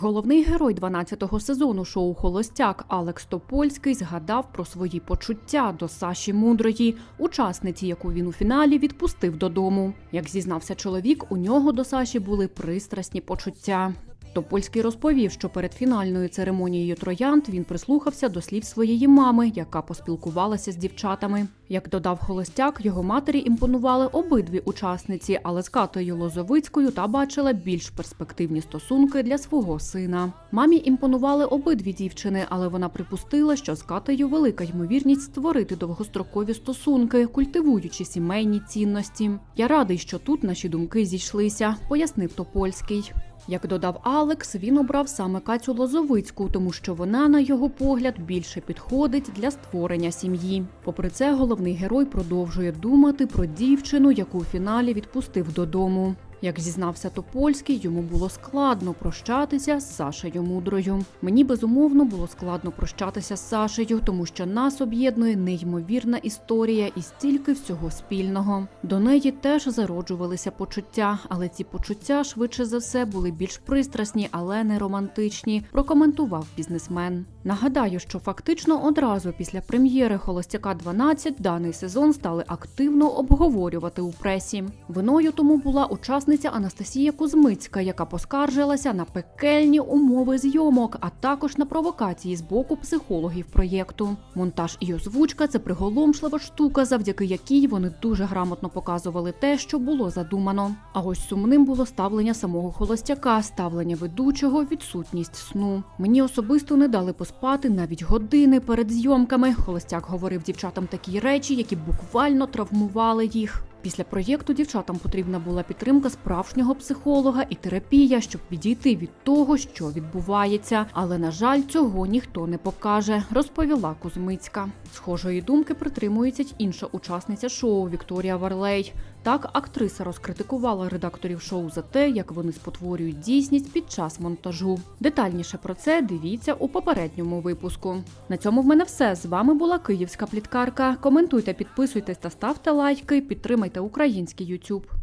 Головний герой 12-го сезону шоу Холостяк Алекс Топольський згадав про свої почуття до Саші Мудрої, учасниці, яку він у фіналі відпустив додому. Як зізнався чоловік, у нього до Саші були пристрасні почуття. Топольський розповів, що перед фінальною церемонією троянд він прислухався до слів своєї мами, яка поспілкувалася з дівчатами. Як додав Холостяк, його матері імпонували обидві учасниці, але з Катою Лозовицькою та бачила більш перспективні стосунки для свого сина. Мамі імпонували обидві дівчини, але вона припустила, що з Катею велика ймовірність створити довгострокові стосунки, культивуючи сімейні цінності. Я радий, що тут наші думки зійшлися, пояснив Топольський. Як додав Алекс, він обрав саме Катю Лозовицьку, тому що вона, на його погляд, більше підходить для створення сім'ї. Попри це, головний герой продовжує думати про дівчину, яку у фіналі відпустив додому. Як зізнався Топольський, йому було складно прощатися з Сашею Мудрою. Мені безумовно було складно прощатися з Сашею, тому що нас об'єднує неймовірна історія і стільки всього спільного. До неї теж зароджувалися почуття, але ці почуття швидше за все були більш пристрасні, але не романтичні. Прокоментував бізнесмен. Нагадаю, що фактично одразу після прем'єри Холостяка 12 даний сезон стали активно обговорювати у пресі. Виною тому була учасниця Анастасія Кузмицька, яка поскаржилася на пекельні умови зйомок, а також на провокації з боку психологів проєкту. Монтаж і озвучка це приголомшлива штука, завдяки якій вони дуже грамотно показували те, що було задумано. А ось сумним було ставлення самого холостяка, ставлення ведучого, відсутність сну. Мені особисто не дали поспати навіть години перед зйомками. Холостяк говорив дівчатам такі речі, які буквально травмували їх. Після проєкту дівчатам потрібна була підтримка справжнього психолога і терапія, щоб відійти від того, що відбувається. Але на жаль, цього ніхто не покаже, розповіла Кузьмицька. Схожої думки притримується й інша учасниця шоу Вікторія Варлей. Так, актриса розкритикувала редакторів шоу за те, як вони спотворюють дійсність під час монтажу. Детальніше про це дивіться у попередньому випуску. На цьому в мене все. З вами була Київська пліткарка. Коментуйте, підписуйтесь та ставте лайки. Підтримайте український YouTube.